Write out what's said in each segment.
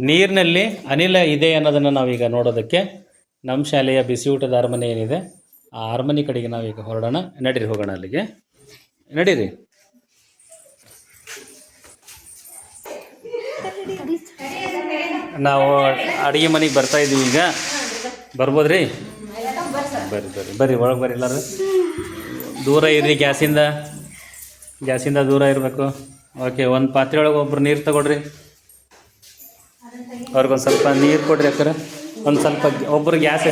ನೀರಿನಲ್ಲಿ ಅನಿಲ ಇದೆ ಅನ್ನೋದನ್ನು ನಾವೀಗ ನೋಡೋದಕ್ಕೆ ನಮ್ಮ ಶಾಲೆಯ ಬಿಸಿ ಊಟದ ಅರಮನೆ ಏನಿದೆ, ಆ ಅರಮನೆ ಕಡೆಗೆ ನಾವೀಗ ಹೊರಡೋಣ. ನಡೀರಿ, ಹೋಗೋಣ ಅಲ್ಲಿಗೆ. ನಡೀರಿ. ನಾವು ಅಡುಗೆ ಮನೆಗೆ ಬರ್ತಾ ಇದ್ದೀವಿ ಈಗ. ಬರ್ಬೋದ್ರಿ? ಬರ್ರಿ ಬರ್ರಿ ಬರ್ರಿ, ಒಳಗೆ ಬರ್ರಿ ಎಲ್ಲರೂ. ದೂರ ಇರ್ರಿ, ಗ್ಯಾಸಿಂದ. ಗ್ಯಾಸಿಂದ ದೂರ ಇರಬೇಕು. ಓಕೆ ಒಂದು ಪಾತ್ರೆ ಒಳಗೆ ಒಬ್ರು ನೀರು ತಗೊಳ್ರಿ. ಅವ್ರಿಗೊಂದು ಸ್ವಲ್ಪ ನೀರು ಕೊಡ್ರಿ ಅಕ್ಕರ. ಒಂದು ಸ್ವಲ್ಪ ಒಬ್ರು ಗ್ಯಾಸ್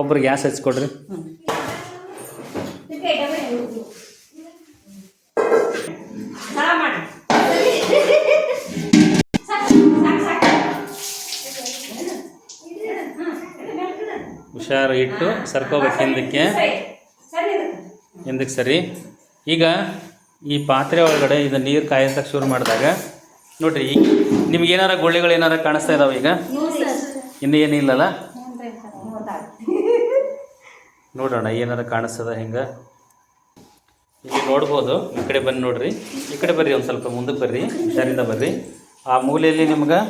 ಒಬ್ರು ಗ್ಯಾಸ್ ಹಚ್ಕೊಡ್ರಿ. ಹುಷಾರು ಇಟ್ಟು ಸರ್ಕೋಬೇಕು ಹಿಂದಕ್ಕೆ. ಹಿಂದಕ್ಕೆ ಸರಿ. ಈಗ ಈ ಪಾತ್ರೆ ಒಳಗಡೆ ಇದು ನೀರು ಕಾಯಿಸಕ್ಕೆ ಶುರು ಮಾಡಿದಾಗ ನೋಡ್ರಿ ನಿಮ್ಗೆ ಏನಾರ ಗುಳ್ಳೆಗಳು ಏನಾರ ಕಾಣಿಸ್ತಾ ಇದಾವೆ ಈಗ? ಇನ್ನೂ ಏನಿಲ್ಲಲ್ಲ ನೋಡೋಣ ಏನಾರ ಕಾಣಿಸ್ತದ ಹೆಂಗೆ? ಇಲ್ಲಿ ನೋಡ್ಬೋದು ಈ ಕಡೆ ಬನ್ನಿ ನೋಡ್ರಿ. ಈ ಕಡೆ ಬರ್ರಿ ಒಂದು ಸ್ವಲ್ಪ ಮುಂದಕ್ಕೆ ಬರ್ರಿ ಹುಷಾರಿಂದ ಬರ್ರಿ. ಆ ಮೂಲೆಯಲ್ಲಿ ನಿಮ್ಗೆ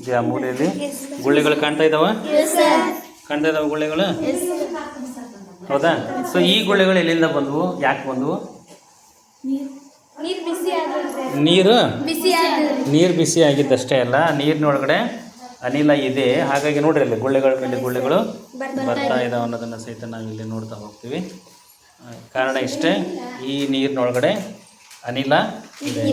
ಇದೆ ಆ ಮೂಲೆಯಲ್ಲಿ ಗುಳ್ಳೆಗಳು ಕಾಣ್ತಾ ಇದಾವ? ಕಾಣ್ತಾ ಇದಾವ ಗುಳ್ಳೆಗಳು ಹೌದಾ? ಸೊ ಈ ಗುಳ್ಳೆಗಳು ಎಲ್ಲಿಂದ ಬಂದವು? ಯಾಕೆ ಬಂದವು? ನೀರ್ ನೀರು? ಬಿಸಿ ಆಗಿದ್ದಷ್ಟೇ ಅಲ್ಲ ನೀರಿನೊಳಗಡೆ ಅನಿಲ ಇದೆ. ಹಾಗಾಗಿ ನೋಡ್ರಿ ಅಲ್ಲಿ ಗುಳ್ಳೆಗಳ ಮೇಲೆ ಗುಳ್ಳೆಗಳು ಬರ್ತಾ ಇದಾವೆ ಅನ್ನೋದನ್ನು ಸಹಿತ ನಾವು ಇಲ್ಲಿ ನೋಡ್ತಾ ಹೋಗ್ತೀವಿ. ಕಾರಣ ಇಷ್ಟೇ ಈ ನೀರಿನೊಳಗಡೆ ಅನಿಲ ಇದೆ.